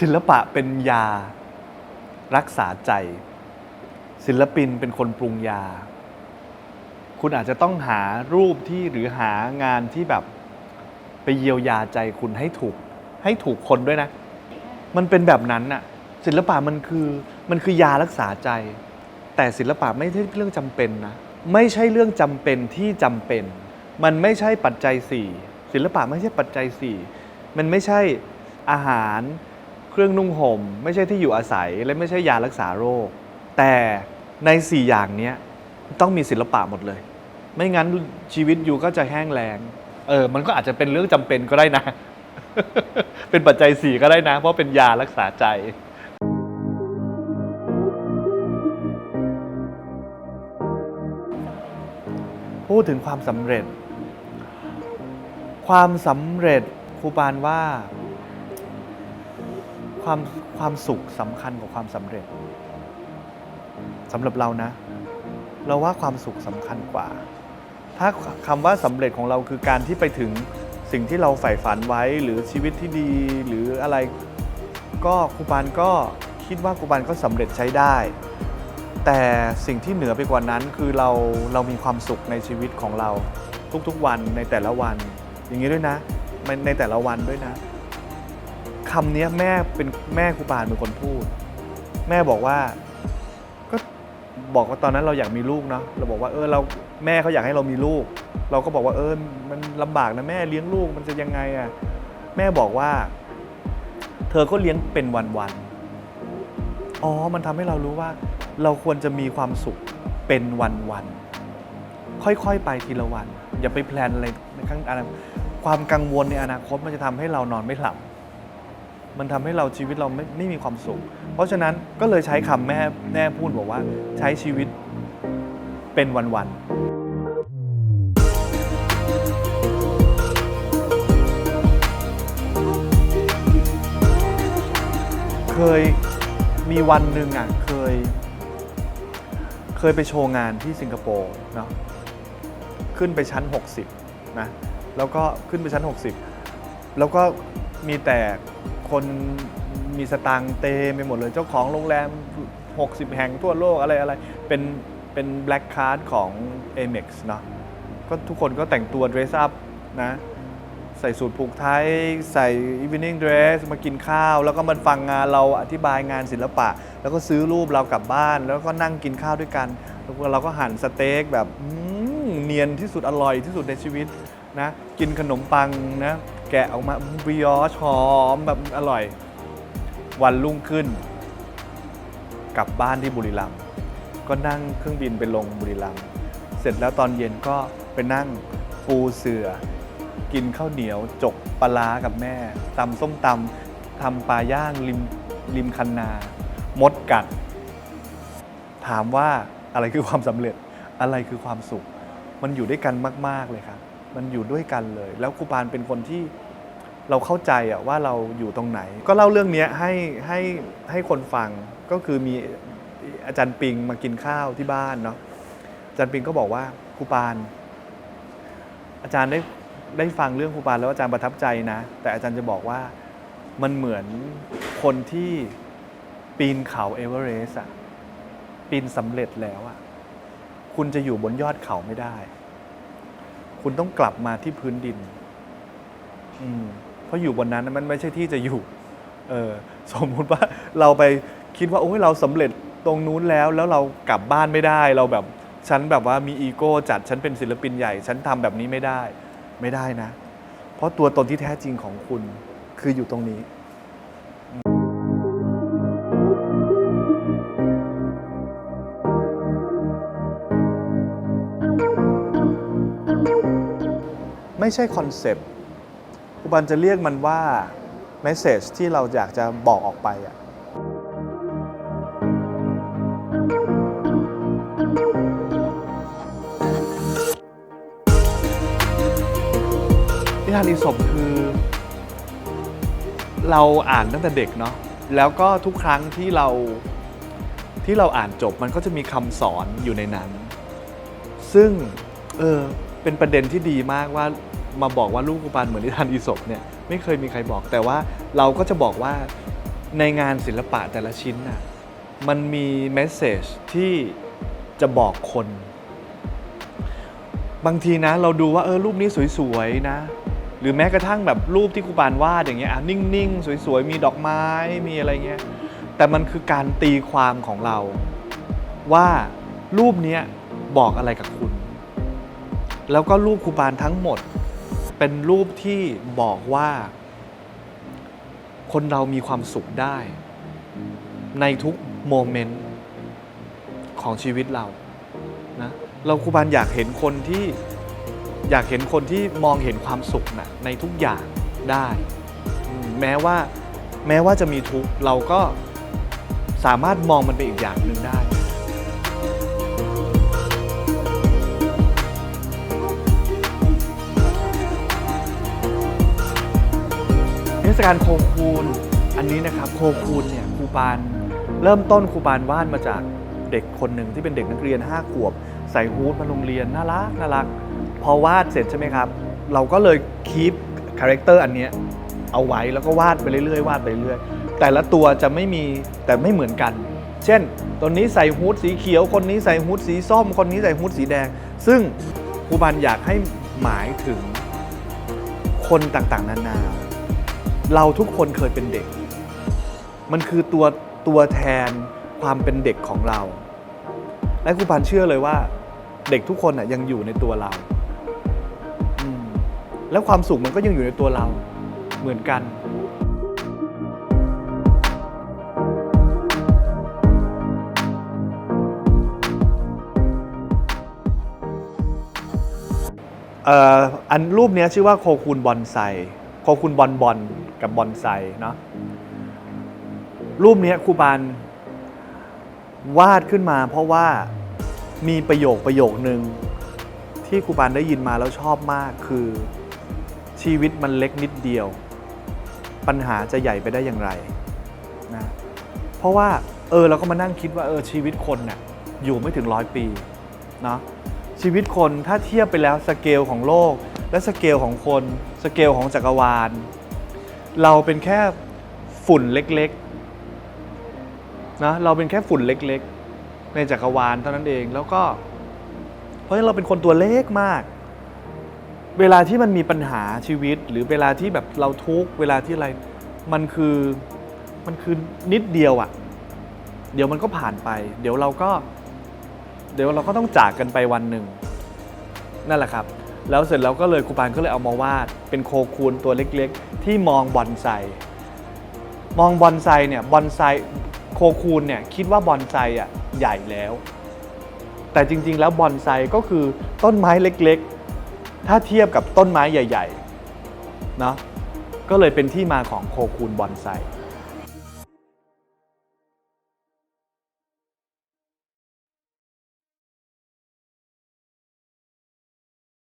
ศิลปะเป็นยารักษาใจ ศิลปินเป็นคนปรุงยา คุณอาจจะต้องหารูปที่หรือหางานที่แบบไปเยียวยาใจคุณให้ถูก ให้ถูกคนด้วยนะ มันเป็นแบบนั้นน่ะ ศิลปะมันคือมันคือยารักษาใจ แต่ศิลปะไม่ใช่เรื่องจำเป็นนะ ไม่ใช่เรื่องจำเป็นที่จำเป็น มันไม่ใช่ปัจจัยสี่ศิลปะไม่ใช่ปัจจัยสี่มันไม่ใช่อาหาร เครื่องนุ่งห่ม ไม่ใช่ที่อยู่อาศัยและไม่ใช่ยารักษาโรค แต่ในสี่อย่างนี้ต้องมีศิลปะหมดเลย ไม่งั้นชีวิตอยู่ก็จะแห้งแล้งเออมันก็อาจจะเป็นเรื่องจำเป็นก็ได้นะ เป็นปัจจัยสี่ก็ได้นะ เพราะเป็นยารักษาใจพูดถึงความสำเร็จ ความสำเร็จครูปานว่า ความความสุขสำคัญกว่าความสำเร็จสำหรับเรานะ เราว่าความสุขสำคัญกว่า ถ้าคำว่าสำเร็จของเราคือการที่ไปถึงสิ่งที่เราใฝ่ฝันไว้หรือชีวิตที่ดีหรืออะไร ก็ครูปานก็คิดว่าครูปานก็สำเร็จใช้ได้ แต่สิ่งที่เหนือไปกว่านั้นคือเราเรามีความสุขในชีวิตของเราทุกๆวันในแต่ละวัน อย่างนี้ด้วยนะในแต่ละวันด้วยนะ คำนี้แม่เป็นแม่ครูปานเป็นคนพูด แม่บอกว่า ก็บอกว่าตอนนั้นเราอยากมีลูกเนาะเราบอกว่าเออเราแม่เขาอยากให้เรามีลูก เราก็บอกว่าเออมันลำบากนะแม่เลี้ยงลูกมันจะยังไงอะ่ะแม่บอกว่า เธอก็เลี้ยงเป็นวันๆอ๋อ มันทำให้เรารู้ว่า เราควรจะมีความสุขเป็นวันๆค่อยๆไปทีละวัน อย่าไปแพลนอะไรในข้างอนาคตความกังวลในอนาคตมันจะทำให้เรานอนไม่หลับ มันทำให้เราชีวิตเราไม่ไม่มีความสุข เพราะฉะนั้นก็เลยใช้คำแม่แม่พูดบอกว่าใช้ชีวิตเป็นวันๆเคยมีวันหนึ่งอะเคย เคยไปโชว์งานที่สิงคโปร์เนาะขึ้นไปชั้น 60นะแล้วก็ขึ้นไปชั้น 60 แล้วก็มีแต่คนมีสตางค์เตมไปหมดเลยเจ้าของโรงแรม 60 แห่งทั่วโลกอะไรอะไร เป็นเป็นแบล็กคาร์ดของ Amex เนาะก็ทุกคนก็แต่งตัว dress up นะ ใส่สูทผูกไทย ใส่ evening dress มากินข้าว แล้วก็มาฟังงานเราอธิบายงานศิลปะ แล้วก็ซื้อรูปเรากลับบ้าน แล้วก็นั่งกินข้าวด้วยกัน แล้วเราก็หั่นสเต็กแบบเนียนที่สุดอร่อยที่สุดในชีวิตนะ กินขนมปังนะ แกะออกมาบริออชหอมแบบอร่อย วันรุ่งขึ้น กลับบ้านที่บุรีรัมย์ก็นั่งเครื่องบินไปลงบุรีรัมย์เสร็จแล้วตอนเย็นก็ไปนั่งปูเสือ กินข้าวเหนียวจกปลาร้ากับแม่ตำส้มตำทำปลาย่างริมริมคันนา มดกัด ถามว่าอะไรคือความสำเร็จอะไรคือความสุข มันอยู่ด้วยกันมาก ๆ เลยครับ มันอยู่ด้วยกันเลย แล้วครูปานเป็นคนที่เราเข้าใจอะว่าเราอยู่ตรงไหน ก็เล่าเรื่องนี้ให้ให้ให้คนฟังก็คือมีอาจารย์ปิงมากินข้าวที่บ้านเนาะอาจารย์ปิงก็บอกว่าครูปาน อาจารย์ได้ได้ฟังเรื่องครูปานแล้วอาจารย์ประทับใจนะ แต่อาจารย์จะบอกว่ามันเหมือนคนที่ปีนเขาเอเวอเรสต์อะปีนสำเร็จแล้วอะคุณจะอยู่บนยอดเขาไม่ได้ คุณต้องกลับมาที่พื้นดิน อืมเพราะอยู่บนนั้นมันไม่ใช่ที่จะอยู่ เออสมมุติว่าเราไปคิดว่าโอ้ยเราสำเร็จตรงนู้นแล้ว แล้วเรากลับบ้านไม่ได้ เราแบบฉันแบบว่ามีอีโก้จัดฉันเป็นศิลปินใหญ่ ฉันทำแบบนี้ไม่ได้ ไม่ได้นะ เพราะตัวตนที่แท้จริงของคุณคืออยู่ตรงนี้ ไม่ใช่คอนเซปต์อุบันจะเรียกมันว่า m e s s a g e ที่เราอยากจะบอกออกไปอะนิทานอีสปคือ เราอ่านตั้งแต่เด็กเนาะแล้วก็ทุกครั้งที่เราที่เราอ่านจบมันก็จะมีคำสอนอยู่ในนั้น ซึ่ง เออ เป็นประเด็นที่ดีมากว่ามาบอกว่าลูกกุปานเหมือนนิทานอีสปเนี่ยไม่เคยมีใครบอก แต่ว่าเราก็จะบอกว่าในงานศิลปะแต่ละชิ้นน่ะมันมีเมสเซจที่จะบอกคน บางทีนะเราดูว่าเออรูปนี้สวยๆนะ หรือแม้กระทั่งแบบรูปที่ครูปานวาดอย่างเงี้ยอะนิ่งๆ สวยๆ มีดอกไม้มีอะไรเงี้ยแต่มันคือการตีความของเรา ว่ารูปนี้บอกอะไรกับคุณ แล้วก็รูปครูปานทั้งหมด เป็นรูปที่บอกว่า คนเรามีความสุขได้ ในทุกโมเมนต์ของชีวิตเรานะเราครูบานอยากเห็นคนที่อยากเห็นคนที่มองเห็นความสุขนะในทุกอย่างได้ แม้ว่าแม้ว่าจะมีทุกข์เราก็สามารถมองมันเป็นอีกอย่างหนึ่งได้ ศกาลโคคูนอันนี้นะครับโคคูนเนี่ยครูปานเริ่มต้นครูปานวาดมาจากเด็กคนหนึ่งที่เป็นเด็กนักเรียน 5 ขวบ ใส่ฮูดมาโรงเรียนน่ารักน่ารัก พอวาดเสร็จใช่ไหมครับ เราก็เลยคีปคาแรคเตอร์อันนี้เอาไว้แล้วก็วาดไปเรื่อยๆวาดไปเรื่อยแต่ละตัวจะไม่มีแต่ไม่เหมือนกัน เช่นตัวนี้ใส่ฮูดสีเขียว คนนี้ใส่ฮูดสีส้ม คนนี้ใส่ฮูดสีแดง ซึ่งครูบานอยากให้หมายถึงคนต่างๆ นานา เราทุกคนเคยเป็นเด็ก มันคือตัวตัวแทนความเป็นเด็กของเรา และครูปานเชื่อเลยว่า เด็กทุกคนน่ะยังอยู่ในตัวเรา แล้วความสุขมันก็ยังอยู่ในตัวเราเหมือนกันอันรูปนี้ชื่อว่าโคคูนบอนไซโคคูนบอนบอน กับบอนไซเนาะรูปนี้ครูบานวาดขึ้นมา เพราะว่ามีประโยคประโยคนึงที่ครูบานได้ยินมาแล้วชอบมากคือชีวิตมันเล็กนิดเดียว ปัญหาจะใหญ่ไปได้อย่างไรนะเพราะว่าเออเราก็มานั่งคิดว่าเออชีวิตคนน่ะอยู่ไม่ถึงร้อยปีเนาะชีวิตคนถ้าเทียบไปแล้วสเกลของโลก และสเกลของคน สเกลของจักรวาล เราเป็นแค่ฝุ่นเล็กๆนะเราเป็นแค่ฝุ่นเล็กๆ ในจักรวาลเท่านั้นเองแล้วก็ เพราะฉะนั้นเราเป็นคนตัวเล็กมาก เวลาที่มันมีปัญหาชีวิต หรือเวลาที่แบบเราทุกเวลาที่อะไรมันคือมันคือนิดเดียวอะ่ะ เดี๋ยวมันก็ผ่านไป เดี๋ยวเราก็ เดี๋ยวเราก็ต้องจากกันไปวันหนึ่งนั่นแหละครับ แล้วเสร็จแล้วก็เลยครูปานก็เลยเอามาวาดเป็นโคคูนตัวเล็กๆ ที่มองบอนไซมองบอนไซเนี่ยบอนไซโคคูนเนี่ยคิดว่าบอนไซอะใหญ่แล้ว แต่จริงๆแล้วบอนไซก็คือต้นไม้เล็กๆ ถ้าเทียบกับต้นไม้ใหญ่ๆเนาะก็เลยเป็นที่มาของโคคูนบอนไซ